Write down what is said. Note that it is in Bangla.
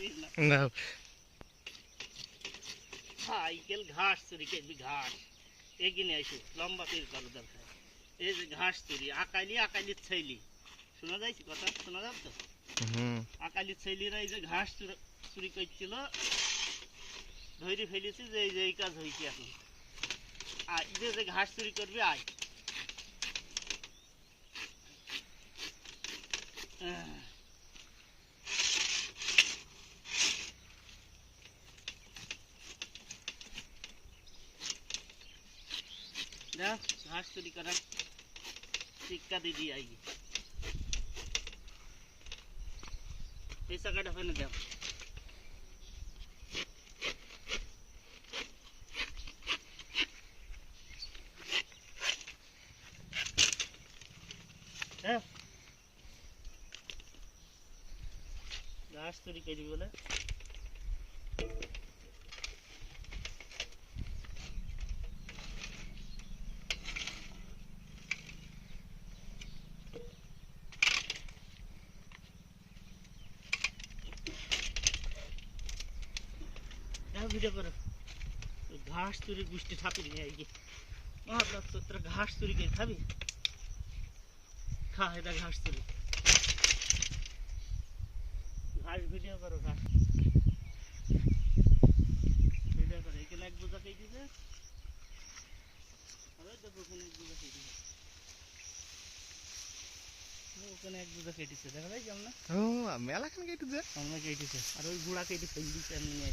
দিস না। না সাইকেল ঘাস চুরি করবি ঘাস। এগিয়ে আইসো লম্বা তীর করা দরকার এই যে ঘাস চুরি আকাইলি আকাইলি ছেলি শোনা যাইছে কথা? শোনা যাবে তো আকালি ছেলিরা এই যে ঘাস চুরি করছিল ধরে ফেলেছি যে এই যে এই কাজ হয়েছে এখন। আর যে ঘাস চুরি করবে আয়। जा घास तो चोरी कर सिक्का दीदी आएगी पैसा का डफा न जाओ। हाँ? घास चोरी कर बोला ভিডিও করো। ঘাস চুরি গুষ্টি ঠাপির নিয়ে আই মহাপ্রাত তোর ঘাস চুরি করে খাবি? খা এটা ঘাস চুরি। ঘাস ভিডিও করো ঘাস। ভিডিও করো এখানে এক বোঝা খেয়ে দিছে আর দেখো ওখানে এক বোঝা খেয়ে দিছে ওখানে এক বোঝা কেটেছে দেখা যায় কেমন? মেলা আমরা কেটেছে? আর ওই গুড়া কেটে ফেলে দিচ্ছে এমনি নিয়ে